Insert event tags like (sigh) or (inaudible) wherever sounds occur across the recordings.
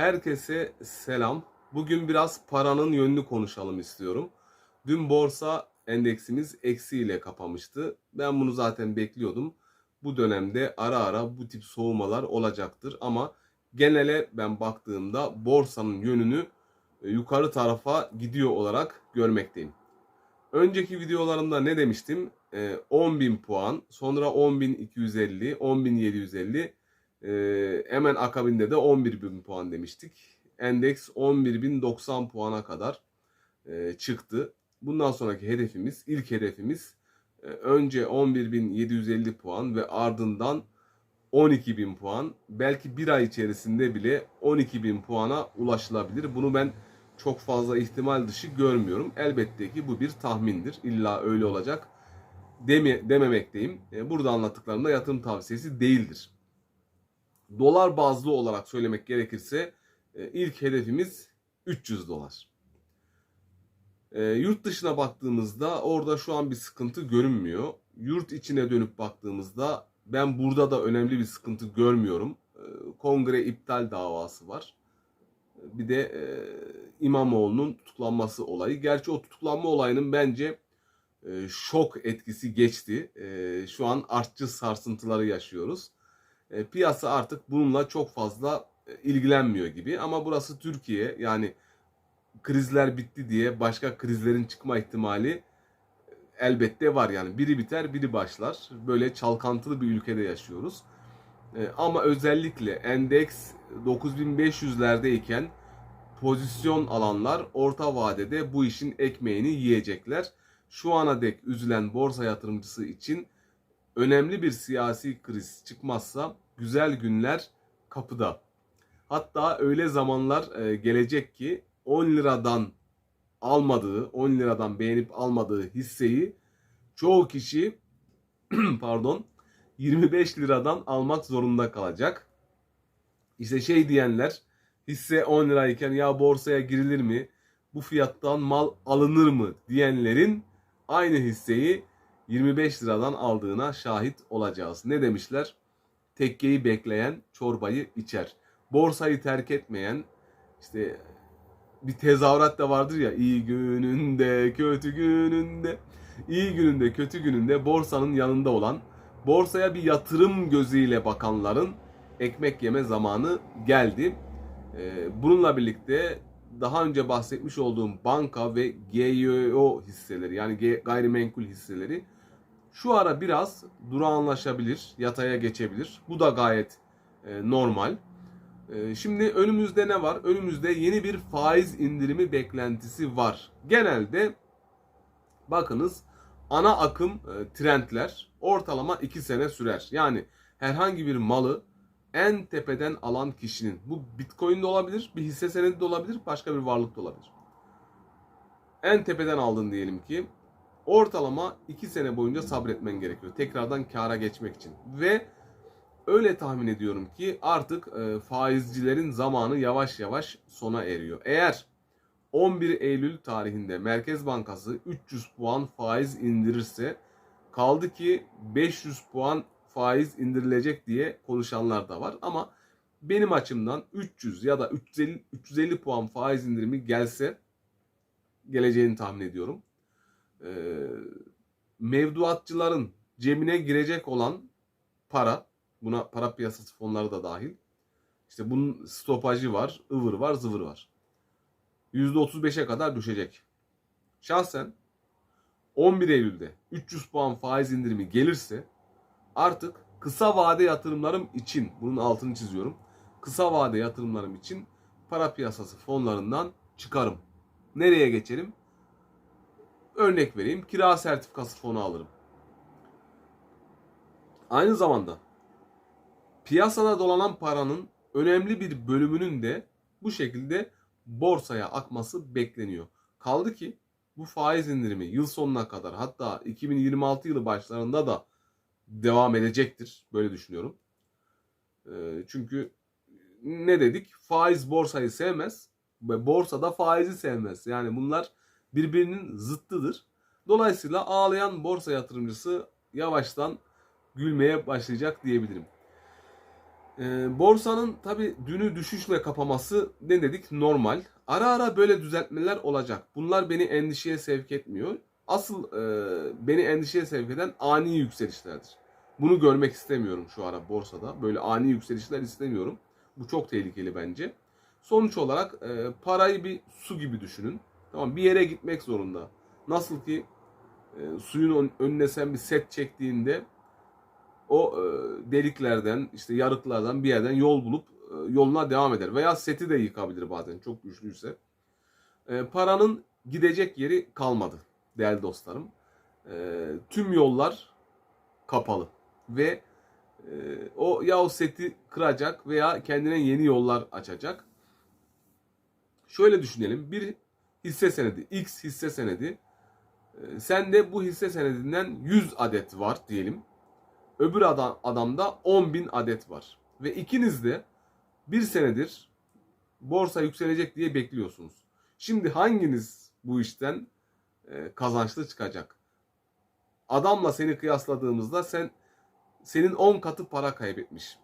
Herkese selam. Bugün biraz paranın yönünü konuşalım istiyorum. Dün borsa endeksimiz eksiyle kapamıştı. Ben bunu zaten bekliyordum. Bu dönemde ara ara bu tip soğumalar olacaktır ama genele ben baktığımda borsanın yönünü e, yukarı tarafa gidiyor olarak görmekteyim. Önceki videolarımda ne demiştim? E, 10.000 puan, sonra 10.250, 10.750, ee, hemen akabinde de 11.000 puan demiştik. Endeks 11.090 puana kadar e, çıktı. Bundan sonraki hedefimiz, ilk hedefimiz e, önce 11.750 puan ve ardından 12.000 puan. Belki bir ay içerisinde bile 12.000 puana ulaşılabilir. Bunu ben çok fazla ihtimal dışı görmüyorum. Elbette ki bu bir tahmindir. İlla öyle olacak deme, dememekteyim. E, Burada anlattıklarım da yatırım tavsiyesi değildir dolar bazlı olarak söylemek gerekirse e, ilk hedefimiz 300 dolar. E, yurt dışına baktığımızda orada şu an bir sıkıntı görünmüyor. Yurt içine dönüp baktığımızda ben burada da önemli bir sıkıntı görmüyorum. E, kongre iptal davası var. Bir de e, İmamoğlu'nun tutuklanması olayı. Gerçi o tutuklanma olayının bence şok etkisi geçti. Şu an artçı sarsıntıları yaşıyoruz. E, piyasa artık bununla çok fazla e, ilgilenmiyor gibi. Ama burası Türkiye yani krizler bitti diye başka krizlerin çıkma ihtimali e, elbette var. Yani biri biter biri başlar. Böyle çalkantılı bir ülkede yaşıyoruz. Ama özellikle endeks 9500'lerdeyken pozisyon alanlar orta vadede bu işin ekmeğini yiyecekler. Şu ana dek üzülen borsa yatırımcısı için önemli bir siyasi kriz çıkmazsa güzel günler kapıda. Hatta öyle zamanlar e, gelecek ki 10 liradan almadığı, 10 liradan beğenip almadığı hisseyi çoğu kişi (clears throat) pardon 25 liradan almak zorunda kalacak. İşte şey diyenler hisse 10 lirayken ya borsaya girilir mi? Bu fiyattan mal alınır mı diyenlerin aynı hisseyi 25 liradan aldığına şahit olacağız. Ne demişler? Tekkeyi bekleyen çorbayı içer. Borsayı terk etmeyen işte bir tezahürat da vardır ya iyi gününde kötü gününde iyi gününde kötü gününde borsanın yanında olan borsaya bir yatırım gözüyle bakanların ekmek yeme zamanı geldi. Ee, bununla birlikte daha önce bahsetmiş olduğum banka ve GYO hisseleri yani gayrimenkul hisseleri şu ara biraz durağanlaşabilir, yataya geçebilir. Bu da gayet e, normal. E, şimdi önümüzde ne var? Önümüzde yeni bir faiz indirimi beklentisi var. Genelde bakınız ana akım e, trendler ortalama 2 sene sürer. Yani herhangi bir malı en tepeden alan kişinin bu bitcoin de olabilir, bir hisse senedi de olabilir, başka bir varlık da olabilir. En tepeden aldın diyelim ki ortalama 2 sene boyunca sabretmen gerekiyor. Tekrardan kara geçmek için. Ve öyle tahmin ediyorum ki artık e, faizcilerin zamanı yavaş yavaş sona eriyor. Eğer 11 Eylül tarihinde Merkez Bankası 300 puan faiz indirirse kaldı ki 500 puan faiz indirilecek diye konuşanlar da var ama benim açımdan 300 ya da 350, 350 puan faiz indirimi gelse geleceğini tahmin ediyorum e, mevduatçıların cebine girecek olan para, buna para piyasası fonları da dahil. İşte bunun stopajı var, ıvır var, zıvır var. %35'e kadar düşecek. Şahsen 11 Eylül'de 300 puan faiz indirimi gelirse artık kısa vade yatırımlarım için bunun altını çiziyorum. Kısa vade yatırımlarım için para piyasası fonlarından çıkarım. Nereye geçelim? Örnek vereyim. Kira sertifikası fonu alırım. Aynı zamanda piyasada dolanan paranın önemli bir bölümünün de bu şekilde borsaya akması bekleniyor. Kaldı ki bu faiz indirimi yıl sonuna kadar hatta 2026 yılı başlarında da devam edecektir. Böyle düşünüyorum. Ee, çünkü ne dedik? Faiz borsayı sevmez ve borsa da faizi sevmez. Yani bunlar birbirinin zıttıdır. Dolayısıyla ağlayan borsa yatırımcısı yavaştan gülmeye başlayacak diyebilirim. Ee, borsanın tabi dünü düşüşle kapaması ne dedik normal. Ara ara böyle düzeltmeler olacak. Bunlar beni endişeye sevk etmiyor. Asıl e, beni endişeye sevk eden ani yükselişlerdir. Bunu görmek istemiyorum şu ara borsada. Böyle ani yükselişler istemiyorum. Bu çok tehlikeli bence. Sonuç olarak e, parayı bir su gibi düşünün. Tamam bir yere gitmek zorunda. Nasıl ki e, suyun ön- önüne sen bir set çektiğinde o e, deliklerden işte yarıklardan bir yerden yol bulup e, yoluna devam eder. Veya seti de yıkabilir bazen çok güçlüyse. E, paranın gidecek yeri kalmadı değerli dostlarım. E, tüm yollar kapalı ve e, o ya o seti kıracak veya kendine yeni yollar açacak. Şöyle düşünelim. Bir hisse senedi, X hisse senedi. E, sende bu hisse senedinden 100 adet var diyelim. Öbür adam, adamda 10.000 adet var. Ve ikiniz de bir senedir borsa yükselecek diye bekliyorsunuz. Şimdi hanginiz bu işten e, kazançlı çıkacak? Adamla seni kıyasladığımızda sen senin 10 katı para kaybetmiş.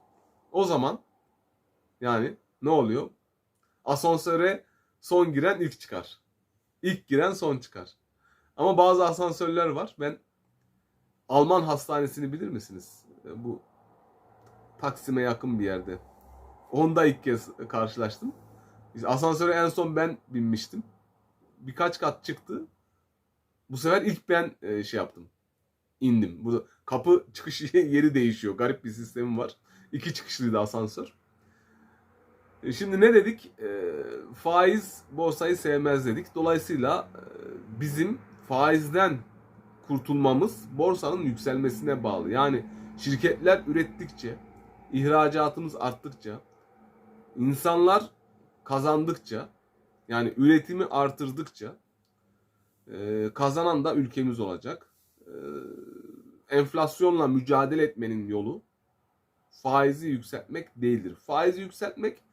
O zaman yani ne oluyor? Asansöre son giren ilk çıkar. İlk giren son çıkar. Ama bazı asansörler var. Ben Alman hastanesini bilir misiniz? Bu Taksim'e yakın bir yerde. Onda ilk kez karşılaştım. İşte asansöre en son ben binmiştim. Birkaç kat çıktı. Bu sefer ilk ben e, şey yaptım. İndim. Bu kapı çıkış (laughs) yeri değişiyor. Garip bir sistemi var. İki çıkışlıydı asansör. E, Şimdi ne dedik? E, faiz borsayı sevmez dedik. Dolayısıyla e, bizim faizden kurtulmamız borsanın yükselmesine bağlı. Yani şirketler ürettikçe, ihracatımız arttıkça, insanlar kazandıkça, yani üretimi artırdıkça e, kazanan da ülkemiz olacak. E, enflasyonla mücadele etmenin yolu faizi yükseltmek değildir. Faizi yükseltmek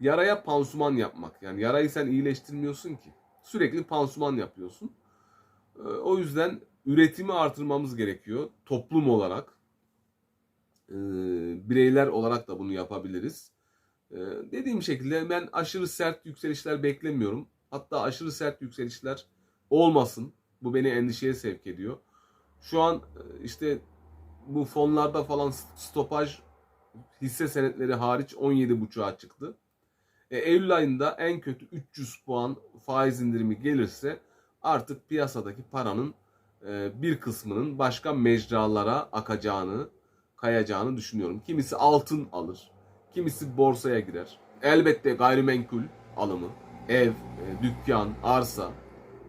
yaraya pansuman yapmak. Yani yarayı sen iyileştirmiyorsun ki. Sürekli pansuman yapıyorsun. Ee, O yüzden üretimi artırmamız gerekiyor. Toplum olarak, e, bireyler olarak da bunu yapabiliriz. Ee, Dediğim şekilde ben aşırı sert yükselişler beklemiyorum. Hatta aşırı sert yükselişler olmasın. Bu beni endişeye sevk ediyor. Şu an e, işte bu fonlarda falan stopaj hisse senetleri hariç 17.5'a çıktı. E, Eylül ayında en kötü 300 puan faiz indirimi gelirse artık piyasadaki paranın e, bir kısmının başka mecralara akacağını, kayacağını düşünüyorum. Kimisi altın alır, kimisi borsaya girer. Elbette gayrimenkul alımı, ev, e, dükkan, arsa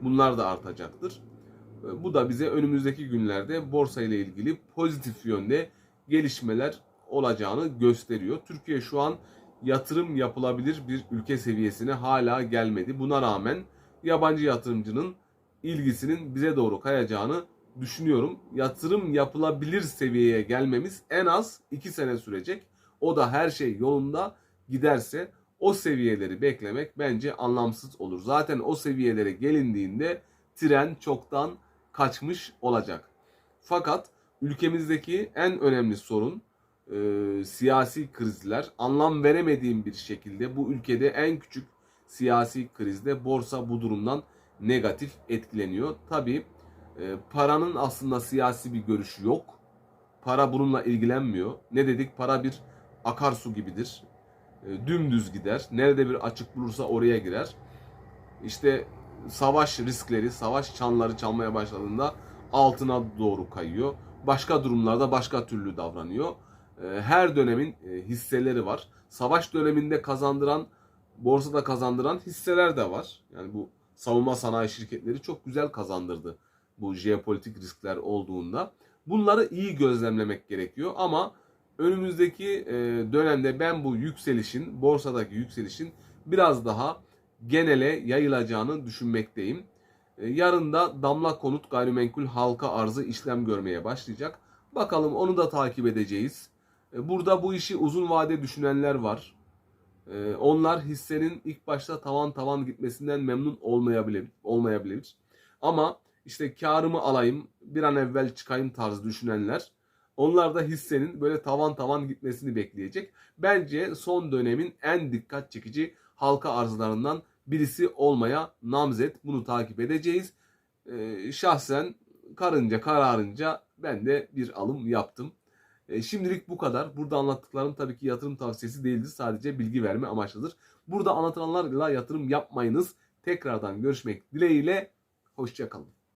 bunlar da artacaktır. E, Bu da bize önümüzdeki günlerde borsa ile ilgili pozitif yönde gelişmeler olacağını gösteriyor. Türkiye şu an yatırım yapılabilir bir ülke seviyesine hala gelmedi. Buna rağmen yabancı yatırımcının ilgisinin bize doğru kayacağını düşünüyorum. Yatırım yapılabilir seviyeye gelmemiz en az 2 sene sürecek. O da her şey yolunda giderse o seviyeleri beklemek bence anlamsız olur. Zaten o seviyelere gelindiğinde tren çoktan kaçmış olacak. Fakat ülkemizdeki en önemli sorun e, siyasi krizler. Anlam veremediğim bir şekilde bu ülkede en küçük siyasi krizde borsa bu durumdan negatif etkileniyor. Tabi paranın aslında siyasi bir görüşü yok. Para bununla ilgilenmiyor. Ne dedik? Para bir akarsu gibidir. E, dümdüz gider. Nerede bir açık bulursa oraya girer. İşte savaş riskleri, savaş çanları çalmaya başladığında altına doğru kayıyor. Başka durumlarda başka türlü davranıyor. E, Her dönemin e, hisseleri var. Savaş döneminde kazandıran, borsada kazandıran hisseler de var. Yani bu savunma sanayi şirketleri çok güzel kazandırdı bu jeopolitik riskler olduğunda. Bunları iyi gözlemlemek gerekiyor ama önümüzdeki e, dönemde ben bu yükselişin, borsadaki yükselişin biraz daha genele yayılacağını düşünmekteyim. E, Yarın da damla konut gayrimenkul halka arzı işlem görmeye başlayacak. Bakalım onu da takip edeceğiz. E, Burada bu işi uzun vade düşünenler var. E, Onlar hissenin ilk başta tavan tavan gitmesinden memnun olmayabilir. olmayabilir. Ama işte karımı alayım, bir an evvel çıkayım tarzı düşünenler Onlar da hissenin böyle tavan tavan gitmesini bekleyecek. Bence son dönemin en dikkat çekici halka arzlarından birisi olmaya namzet. Bunu takip edeceğiz. Ee, şahsen karınca kararınca ben de bir alım yaptım. Ee, şimdilik bu kadar. Burada anlattıklarım tabii ki yatırım tavsiyesi değildir. Sadece bilgi verme amaçlıdır. Burada anlatılanlarla yatırım yapmayınız. Tekrardan görüşmek dileğiyle. Hoşçakalın.